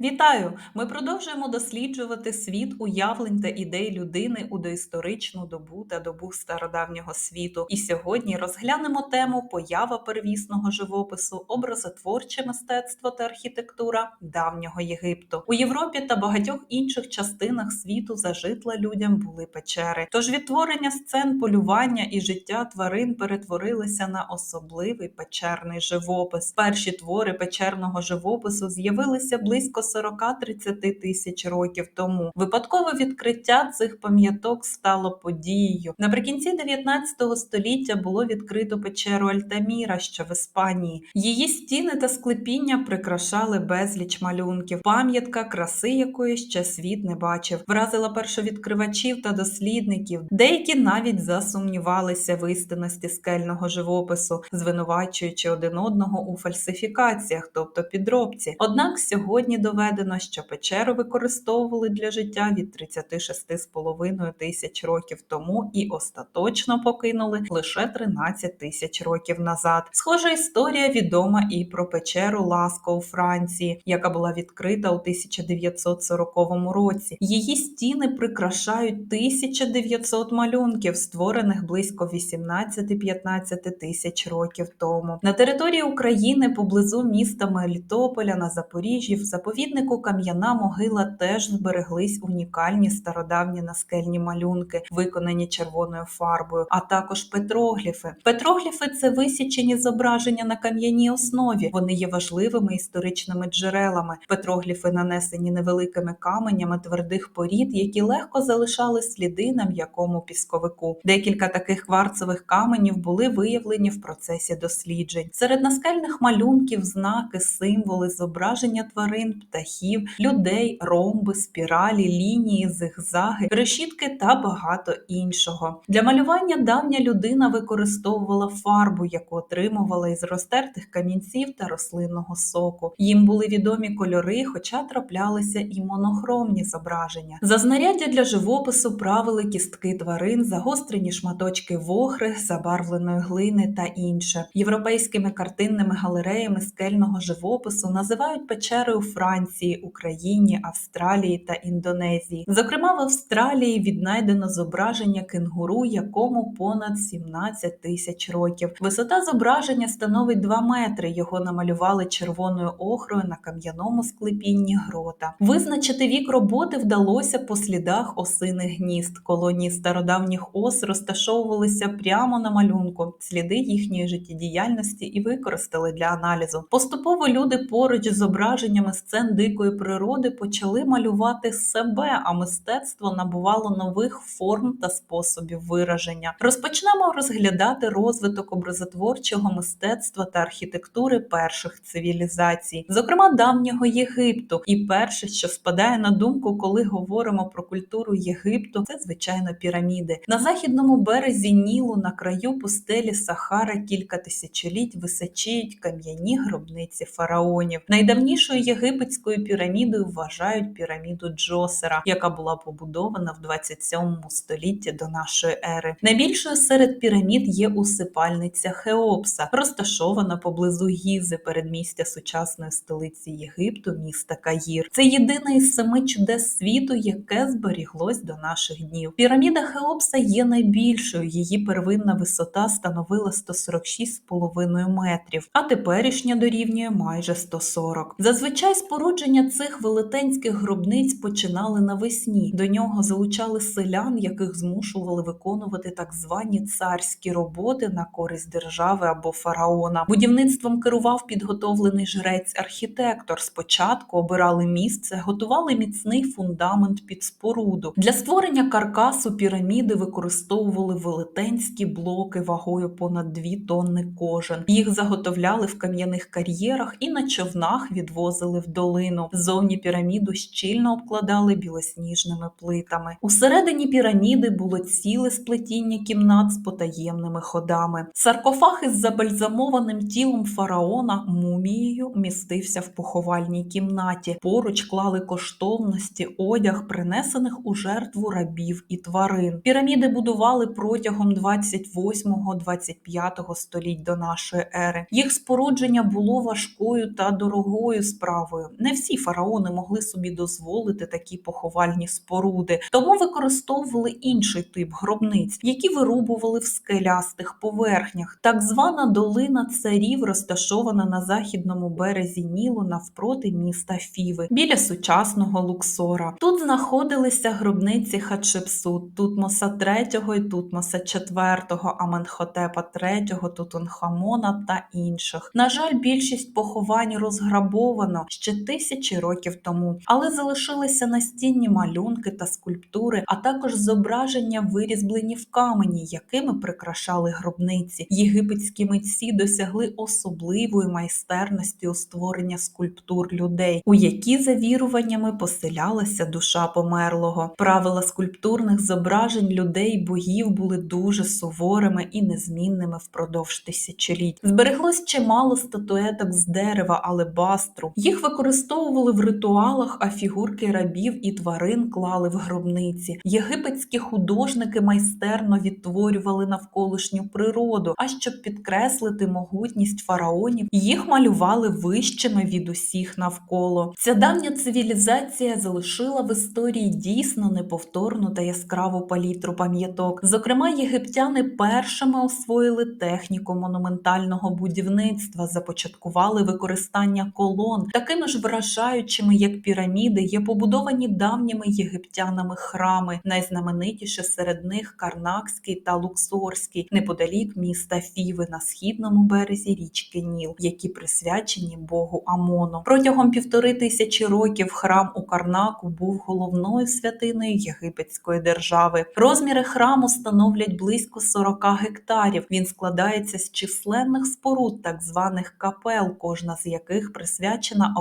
Вітаю! Ми продовжуємо досліджувати світ уявлень та ідей людини у доісторичну добу та добу стародавнього світу. І сьогодні розглянемо тему поява первісного живопису, образотворче мистецтво та архітектура давнього Єгипту. У Європі та багатьох інших частинах світу зажитла людям були печери. Тож відтворення сцен полювання і життя тварин перетворилися на особливий печерний живопис. Перші твори печерного живопису з'явилися близько 40-30 тисяч років тому. Випадкове відкриття цих пам'яток стало подією. Наприкінці 19 століття було відкрито печеру Альтаміра, що в Іспанії. Її стіни та склепіння прикрашали безліч малюнків, пам'ятка краси якої ще світ не бачив. Вразила першовідкривачів та дослідників. Деякі навіть засумнівалися в істинності скельного живопису, звинувачуючи один одного у фальсифікаціях, тобто підробці. Однак сьогодні доведено, що печеру використовували для життя від 36,5 тисяч років тому і остаточно покинули лише 13 тисяч років назад. Схожа історія відома і про печеру Ласко у Франції, яка була відкрита у 1940 році. Її стіни прикрашають 1900 малюнків, створених близько 18-15 тисяч років тому. На території України поблизу міста Мелітополя на Запоріжжі в заповіднику Кам'яна могила теж збереглись унікальні стародавні наскельні малюнки, виконані червоною фарбою, а також петрогліфи. Петрогліфи це висічені зображення на кам'яній основі. Вони є важливими історичними джерелами. Петрогліфи нанесені невеликими каменями твердих порід, які легко залишали сліди на м'якому пісковику. Декілька таких кварцевих каменів були виявлені в процесі досліджень. Серед наскельних малюнків, знаки, символи, зображення тварин, птахів, людей, ромби, спіралі, лінії, зигзаги, решітки та багато іншого. Для малювання давня людина використовувала фарбу, яку отримувала із розтертих камінців та рослинного соку. Їм були відомі кольори, хоча траплялися і монохромні зображення. За знаряддя для живопису правили кістки тварин, загострені шматочки вохри, забарвленої глини та інше. Європейськими картинними галереями скельного живопису називають печери у Франції, Україні, Австралії та Індонезії. Зокрема, в Австралії віднайдено зображення кенгуру, якому понад 17 тисяч років. Висота зображення становить 2 метри. Його намалювали червоною охрою на кам'яному склепінні грота. Визначити вік роботи вдалося по слідах осиних гнізд. Колонії стародавніх ос розташовувалися прямо на малюнку. Сліди їхньої життєдіяльності і використали для аналізу. Поступово люди поруч з зображеннями сцен дикої природи почали малювати себе, а мистецтво набувало нових форм та способів вираження. Розпочнемо розглядати розвиток образотворчого мистецтва та архітектури перших цивілізацій, зокрема давнього Єгипту. І перше, що спадає на думку, коли говоримо про культуру Єгипту, це звичайно піраміди. На західному березі Нілу на краю пустелі Сахара кілька тисячоліть височіють кам'яні гробниці фараонів. Найдавнішою єгипетською пірамідою вважають піраміду Джосера, яка була побудована в 27 столітті до нашої ери. Найбільшою серед пірамід є усипальниця Хеопса, розташована поблизу Гізи, передмістя сучасної столиці Єгипту, міста Каїр. Це єдине із семи чудес світу, яке зберіглось до наших днів. Піраміда Хеопса є найбільшою. Її первинна висота становила 146,5 метрів, а теперішня дорівнює майже 140. Зазвичай спорудження цих велетенських гробниць починали навесні. До нього залучали селян, яких змушували виконувати так звані царські роботи на користь держави або фараона. Будівництвом керував підготовлений жрець-архітектор. Спочатку обирали місце, готували міцний фундамент під споруду. Для створення каркасу піраміди використовували велетенські блоки вагою понад 2 тонни кожен. Їх заготовляли в кам'яних кар'єрах і на човнах відвозили в долину. Зовні піраміду щільно обкладали білосніжними плитами. Усередині піраміди було ціле сплетіння кімнат з потаємними ходами. Саркофаг із забальзамованим тілом фараона мумією містився в поховальній кімнаті. Поруч клали коштовності, одяг, принесених у жертву рабів і тварин. Піраміди будували протягом 28-25 століть до нашої ери. Їх спорудження було важкою та дорогою справою. Не всі фараони могли собі дозволити такі поховальні споруди, тому використовували інший тип гробниць, які вирубували в скелястих поверхнях. Так звана долина царів розташована на західному березі Нілу навпроти міста Фіви, біля сучасного Луксора. Тут знаходилися гробниці Хатшепсут, Тутмоса III і Тутмоса IV, Аменхотепа III, Тутанхамона та інших. На жаль, більшість поховань розграбовано ще тисячі років тому, але залишилися настінні малюнки та скульптури, а також зображення вирізблені в камені, якими прикрашали гробниці. Єгипетські митці досягли особливої майстерності у створення скульптур людей, у які за віруваннями поселялася душа померлого. Правила скульптурних зображень людей богів були дуже суворими і незмінними впродовж тисячоліть. Збереглось чимало статуеток з дерева, алебастру. Їх використовували в ритуалах, а фігурки рабів і тварин клали в гробниці. Єгипетські художники майстерно відтворювали навколишню природу. А щоб підкреслити могутність фараонів, їх малювали вищими від усіх навколо. Ця давня цивілізація залишила в історії дійсно неповторну та яскраву палітру пам'яток. Зокрема, єгиптяни першими освоїли техніку монументального будівництва, започаткували використання колон, такими ж вражаючими, як піраміди, є побудовані давніми єгиптянами храми, найзнаменитіші серед них Карнакський та Луксорський, неподалік міста Фіви на східному березі річки Ніл, які присвячені Богу Амону. Протягом півтори тисячі років храм у Карнаку був головною святиною єгипетської держави. Розміри храму становлять близько 40 гектарів. Він складається з численних споруд, так званих капел, кожна з яких присвячена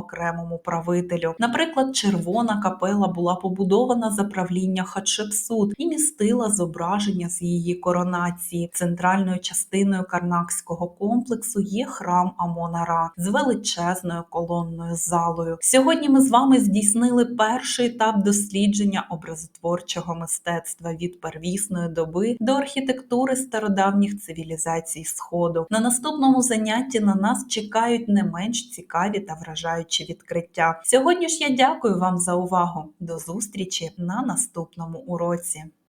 окремому правителю. Наприклад, червона капела була побудована за правління Хатшепсут і містила зображення з її коронації. Центральною частиною карнакського комплексу є храм Амона-Ра з величезною колонною залою. Сьогодні ми з вами здійснили перший етап дослідження образотворчого мистецтва від первісної доби до архітектури стародавніх цивілізацій Сходу. На наступному занятті на нас чекають не менш цікаві та вражаючі відкриття. Сьогодні ж я дякую вам за увагу. До зустрічі на наступному уроці.